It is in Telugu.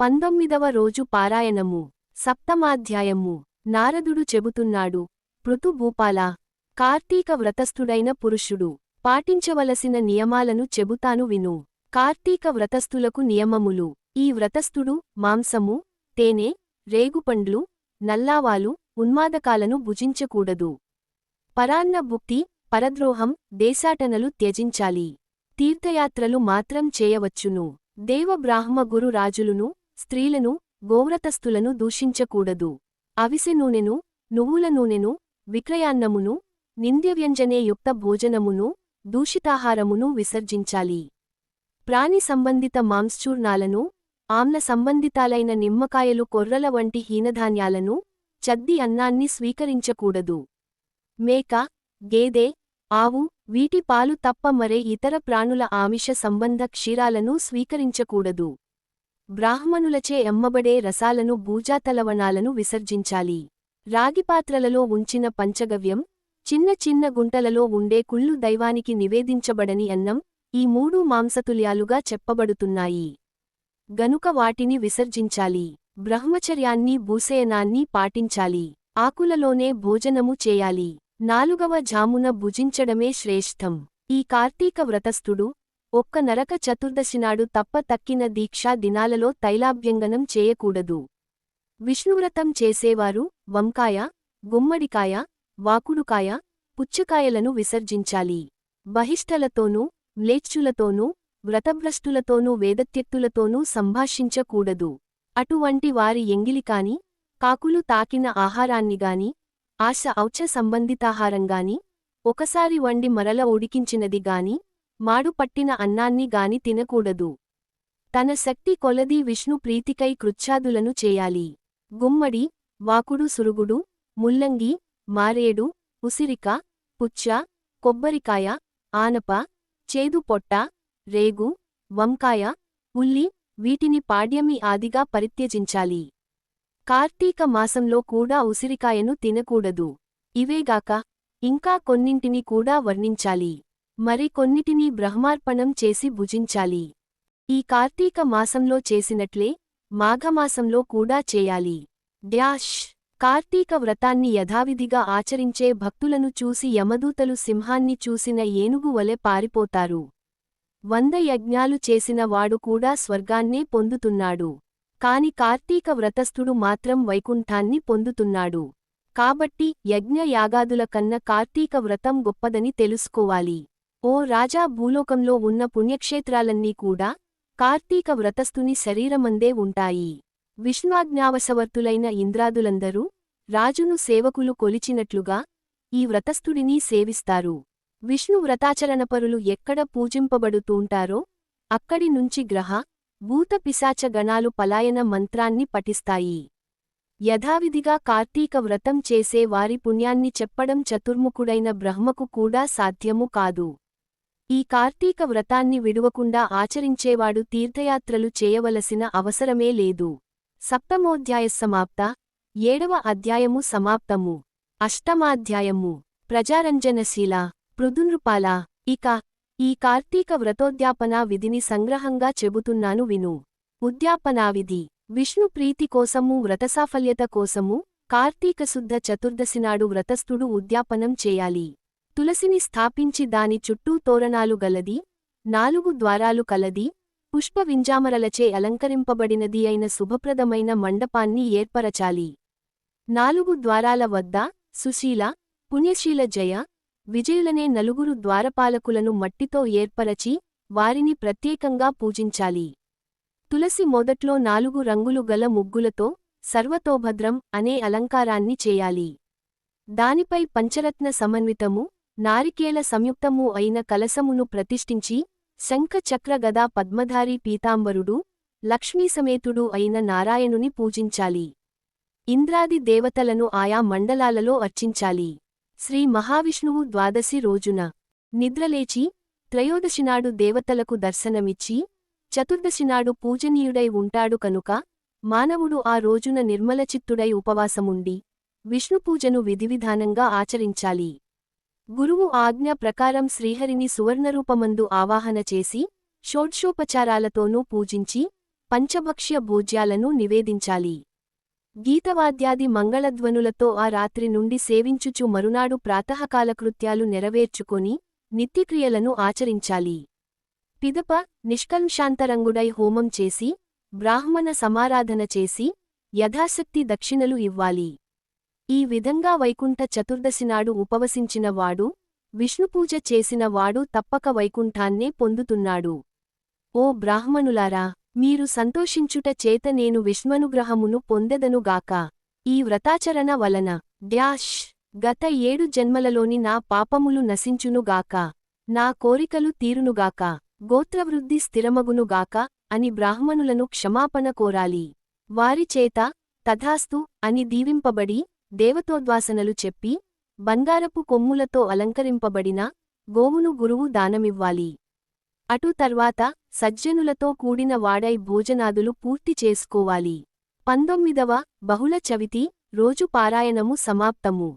పంతొమ్మిదవ రోజు పారాయణము. సప్తమాధ్యాయము. నారదుడు చెబుతున్నాడు పృతుభూపాల కార్తీక వ్రతస్థుడైన పురుషుడు పాటించవలసిన నియమాలను చెబుతాను విను. కార్తీక వ్రతస్థులకు నియమములు. ఈ వ్రతస్థుడు మాంసము తేనె రేగుపండ్లు నల్లావాలు ఉన్మాదకాలను భుజించకూడదు. పరాన్న భుక్తి పరద్రోహం దేశాటనలు త్యజించాలి. తీర్థయాత్రలు మాత్రం చేయవచ్చును. దేవబ్రాహ్మ గురు రాజులును స్త్రీలను గోవ్రతస్థులను దూషించకూడదు. అవిసె నూనెను నువ్వుల నూనెను విక్రయాన్నమును నింద్యవ్యంజనే యుక్త భోజనమును దూషితాహారమును విసర్జించాలి. ప్రాణి సంబంధిత మాంశ్చూర్ణాలను ఆమ్ల సంబంధితాలైన నిమ్మకాయలు కొర్రల వంటి హీనధాన్యాలను చద్ది అన్నాన్ని స్వీకరించకూడదు. మేక గేదె ఆవు వీటి పాలు తప్ప మరే ఇతర ప్రాణుల ఆమిష సంబంధ క్షీరాలను స్వీకరించకూడదు. బ్రాహ్మణులచే ఎమ్మబడే రసాలను భూజాతలవణాలను విసర్జించాలి. రాగిపాత్రలలో ఉంచిన పంచగవ్యం చిన్న చిన్న గుంటలలో ఉండే కుళ్ళు దైవానికి నివేదించబడని అన్నం ఈ మూడు మాంసతుల్యాలుగా చెప్పబడుతున్నాయి. గనుక వాటిని విసర్జించాలి. బ్రహ్మచర్యాన్ని భూసేయనాన్ని పాటించాలి. ఆకులలోనే భోజనము చేయాలి. నాలుగవ జామున భుజించడమే శ్రేష్టం. ఈ కార్తీక వ్రతస్థుడు ఒక్క నరక చతుర్దశినాడు తప్ప తక్కిన దీక్షా దినాలలో తైలాభ్యంగనం చేయకూడదు. విష్ణువ్రతం చేసేవారు వంకాయ గుమ్మడికాయ వాకుడుకాయ పుచ్చకాయలను విసర్జించాలి. బహిష్టలతోనూ మ్లేచ్చులతోనూ వ్రతభ్రష్టులతోనూ వేదత్యక్తులతోనూ సంభాషించకూడదు. అటువంటి వారి ఎంగిలికాని కాకులు తాకిన ఆహారాన్నిగాని ఆశ ఔచ సంబంధితాహారంగాని ఒకసారి వండి మరల ఉడికించినది గాని మాడు పట్టిన అన్నాన్ని గాని తినకూడదు. తన శక్తి కొలది విష్ణు ప్రీతికై కృత్యాదులను చేయాలి. గుమ్మడి వాకుడు సురుగుడు ముల్లంగి మారేడు ఉసిరిక పుచ్చ కొబ్బరికాయ ఆనప చేదు పొట్ట రేగు వంకాయ ఉల్లి వీటిని పాడ్యమి ఆదిగా పరిత్యజించాలి. కార్తీక మాసంలో కూడా ఉసిరికాయను తినకూడదు. ఇవేగాక ఇంకా కొన్నింటిని కూడా వర్ణించాలి. మరికొన్నిటినీ బ్రహ్మార్పణం చేసి భుజించాలి. ఈ కార్తీక మాసంలో చేసినట్లే మాఘమాసంలో కూడా చేయాలి. డ్యాష్! కార్తీక వ్రతాన్ని యథావిధిగా ఆచరించే భక్తులను చూసి యమదూతలు సింహాన్ని చూసిన ఏనుగు వలె పారిపోతారు. వంద యజ్ఞాలు చేసిన వాడు కూడా స్వర్గాన్నే పొందుతున్నాడు. కాని కార్తీక వ్రతస్థుడు మాత్రం వైకుంఠాన్ని పొందుతున్నాడు. కాబట్టి యజ్ఞ యాగాదుల కన్న కార్తీక వ్రతం గొప్పదని తెలుసుకోవాలి. ఓ రాజా భూలోకంలో ఉన్న పుణ్యక్షేత్రాలన్నీ కూడా కార్తీక వ్రతస్థుని శరీరమందే ఉంటాయి. విష్ణువాజ్ఞావశవర్తులైన ఇంద్రాదులందరూ రాజును సేవకులు కొలిచినట్లుగా ఈ వ్రతస్థుడిని సేవిస్తారు. విష్ణు వ్రతాచరణపరులు ఎక్కడ పూజింపబడుతూంటారో అక్కడి నుంచి గ్రహ భూత పిశాచ గణాలు పలాయన మంత్రాన్ని పఠిస్తాయి. యథావిధిగా కార్తీక వ్రతం చేసే వారి పుణ్యాన్ని చెప్పడం చతుర్ముఖుడైన బ్రహ్మకు కూడా సాధ్యము కాదు. ఈ కార్తీక వ్రతాన్ని విడువకుండా ఆచరించేవాడు తీర్థయాత్రలు చేయవలసిన అవసరమే లేదు. సప్తమోధ్యాయ సమాప్త ఏడవ అధ్యాయము సమాప్తము. అష్టమాధ్యాయము. ప్రజారంజనశీల పృదునృపాల ఇక ఈ కార్తీక వ్రతోద్యాపనా విధిని సంగ్రహంగా చెబుతున్నాను విను. ఉద్యాపనావిధి. విష్ణు ప్రీతి కోసము వ్రతసాఫల్యత కోసము కార్తీక శుద్ధ చతుర్దశినాడు వ్రతస్థుడు ఉద్యాపనం చేయాలి. తులసిని స్థాపించి దాని చుట్టూ తోరణాలు గలది నాలుగు ద్వారాలు కలది పుష్ప వింజామరలచే అలంకరింపబడినది అయిన శుభప్రదమైన మండపాన్ని ఏర్పరచాలి. నాలుగు ద్వారాల వద్ద సుశీల పుణ్యశీల జయ విజయులనే నలుగురు ద్వారపాలకులను మట్టితో ఏర్పరచి వారిని ప్రత్యేకంగా పూజించాలి. తులసి మొదట్లో నాలుగు రంగులు గల ముగ్గులతో సర్వతోభద్రం అనే అలంకారాన్ని చేయాలి. దానిపై పంచరత్న సమన్వితము నారికేల సంయుక్తము అయిన కలసమును ప్రతిష్ఠించి శంఖ చక్ర గదా పద్మధారి పీతాంబరుడు లక్ష్మీసమేతుడు అయిన నారాయణుని పూజించాలి. ఇంద్రాది దేవతలను ఆయా మండలాలలో అర్చించాలి. శ్రీ మహావిష్ణువు ద్వాదశి రోజున నిద్రలేచి త్రయోదశినాడు దేవతలకు దర్శనమిచ్చి చతుర్దశినాడు పూజనీయుడై ఉంటాడు కనుక మానవుడు ఆ రోజున నిర్మలచిత్తుడై ఉపవాసముండి విష్ణుపూజను విధివిధానంగా ఆచరించాలి. గురువు ఆజ్ఞ ప్రకారం శ్రీహరిని సువర్ణరూపమందు ఆవాహన చేసి షోడ్షోపచారాలతోనూ పూజించి పంచభక్ష్య భోజ్యాలను నివేదించాలి. గీతవాద్యాది మంగళధ్వనులతో ఆ రాత్రి నుండి సేవించుచు మరునాడు ప్రాతకాలకృత్యాలు నెరవేర్చుకొని నిత్యక్రియలను ఆచరించాలి. పిదప నిష్కల్షాంతరంగుడై హోమం చేసి బ్రాహ్మణ సమారాధన చేసి యథాశక్తి దక్షిణలు ఇవ్వాలి. ఈ విధంగా వైకుంఠ చతుర్దశినాడు ఉపవసించిన వాడు విష్ణుపూజ చేసిన వాడు తప్పక వైకుంఠాన్నే పొందుతున్నాడు. ఓ బ్రాహ్మణులారా మీరు సంతోషించుట చేత నేను విష్ణునుగ్రహమును పొందెదనుగాక ఈ వ్రతాచరణ వలన డ్యాష్ గత ఏడు జన్మలలోని నా పాపములు నశించునుగాక నా కోరికలు తీరునుగాక గోత్రవృద్ధి స్థిరమగునుగాక అని బ్రాహ్మణులను క్షమాపణ కోరాలి. వారిచేత తథాస్తు అని దీవింపబడి దేవతోద్వాసనలు చెప్పి బంగారపు కొమ్ములతో అలంకరింపబడిన గోవును గురువు దానమివ్వాలి. అటు తర్వాత సజ్జనులతో కూడిన వాడై భోజనాదులు పూర్తి చేసుకోవాలి. పంతొమ్మిదవ బహుళ చవితి రోజు పారాయణము సమాప్తము.